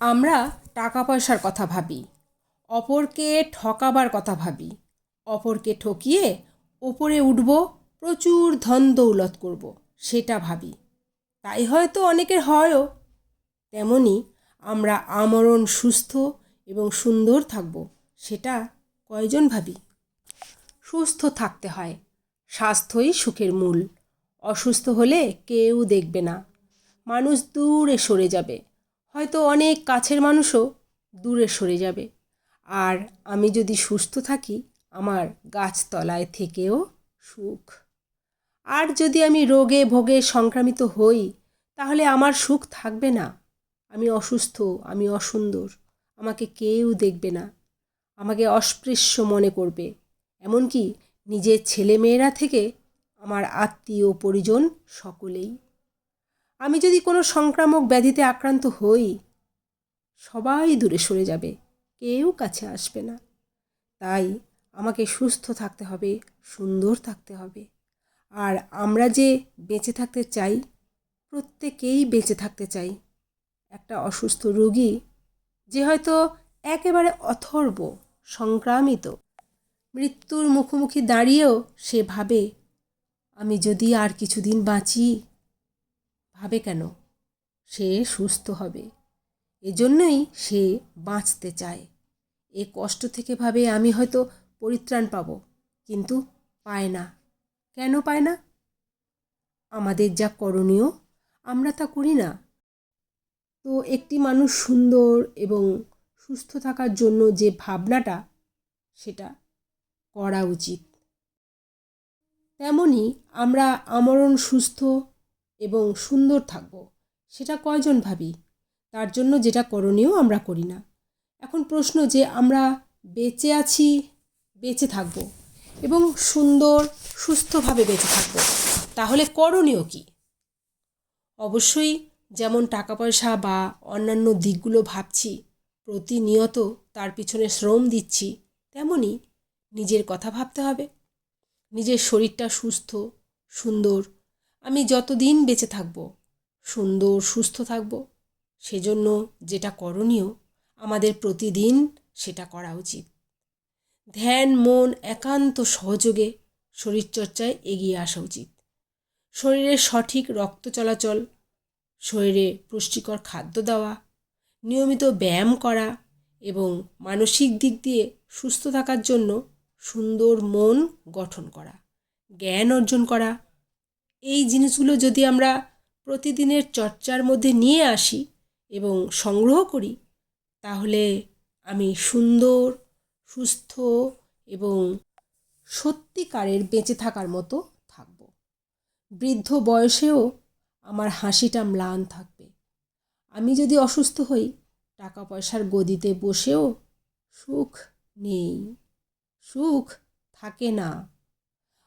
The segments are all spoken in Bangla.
আমরা টাকা পয়সার কথা ভাবি, অপরকে ঠকাবার কথা ভাবি, অপরকে ঠকিয়ে ওপরে উঠব, প্রচুর ধন দৌলত করব, সেটা ভাবি। তাই হয়তো অনেকের হয়ও। তেমনি আমরা আমরণ সুস্থ এবং সুন্দর থাকব, সেটা কয়জন ভাবি? সুস্থ থাকতে হয়, স্বাস্থ্যই সুখের মূল। অসুস্থ হলে কেউ দেখবে না। মানুষ দূরে সরে যাবে। হয়তো অনেক কাছের মানুষও দূরে সরে যাবে। আর আমি যদি সুস্থ থাকি, আমার গাছতলায় থেকেও সুখ। আর যদি আমি রোগে ভোগে সংক্রামিত হই, তাহলে আমার সুখ থাকবে না। আমি অসুস্থ, আমি অসুন্দর, আমাকে কেউ দেখবে না। আমাকে অস্পৃশ্য মনে করবে। এমনকি নিজের ছেলেমেয়েরা থেকে আমার আত্মীয় পরিজন সকলেই। আমি যদি কোনো সংক্রামক ব্যাধিতে আক্রান্ত হই, সবাই দূরে সরে যাবে, কেউ কাছে আসবে না। তাই আমাকে সুস্থ থাকতে হবে, সুন্দর থাকতে হবে। আর আমরা যে বেঁচে থাকতে চাই, প্রত্যেকেই বেঁচে থাকতে চাই। একটা অসুস্থ রোগী যে হয়তো একেবারে অথর্ব, সংক্রামিত, মৃত্যুর মুখোমুখি দাঁড়িয়েও সে ভাবে, আমি যদি আর কিছুদিন বাঁচি ভাবে কেন? সে সুস্থ হবে। এজন্যই সে বাঁচতে চায়। এ কষ্ট থেকে ভাবে আমি হয়তো পরিত্রাণ পাব, কিন্তু পায় না। কেন পায় না? আমাদের যা করণীয়, আমরা তা করি না। তো একটি মানুষ সুন্দর এবং সুস্থ থাকার জন্য যে ভাবনাটা, সেটা করা উচিত। তেমনি আমরা আমরণ সুস্থ এবং সুন্দর থাকব। সেটা কয়জন ভাবি? তার জন্য যেটা করণীয় আমরা করি না। এখন প্রশ্ন যে আমরা বেঁচে আছি, বেঁচে থাকব এবং সুন্দর, সুস্থভাবে বেঁচে থাকব, তাহলে করণীয় কী? অবশ্যই যেমন টাকা পয়সা বা অন্যান্য দিকগুলো ভাবছি, প্রতিনিয়ত তার পিছনে শ্রম দিচ্ছি, তেমনি নিজের কথা ভাবতে হবে। নিজের শরীরটা সুস্থ, সুন্দর আমি যতদিন বেঁচে থাকব, সুন্দর, সুস্থ থাকব, সেজন্য যেটা করণীয়, আমাদের প্রতিদিন সেটা করা উচিত। ধ্যান, মন, একান্ত সহযোগে শরীরচর্চায় এগিয়ে আসা উচিত। শরীরের সঠিক রক্ত চলাচল, শরীরে পুষ্টিকর খাদ্য দেওয়া, নিয়মিত ব্যায়াম করা এবং মানসিক দিক দিয়ে সুস্থ থাকার জন্য সুন্দর মন গঠন করা, জ্ঞান অর্জন করা এই জিনিসগুলো যদি আমরা প্রতিদিনের চর্চার মধ্যে নিয়ে আসি এবং সংগ্রহ করি, তাহলে আমি সুন্দর, সুস্থ এবং সত্যিকারের বেঁচে থাকার মতো থাকব। বৃদ্ধ বয়সেও আমার হাসিটা ম্লান থাকবে। আমি যদি অসুস্থ হই টাকা পয়সার গদিতে বসেও সুখ নেই। সুখ থাকে না।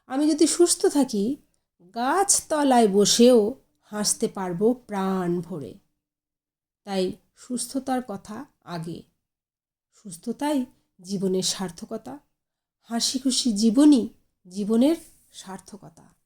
আমি যদি সুস্থ থাকি গাছতলায় বসেও হাসতে পারব প্রাণ ভরে। তাই সুস্থতার কথা আগে। সুস্থতাই জীবনের সার্থকতা। হাসি খুশি জীবনই জীবনের সার্থকতা।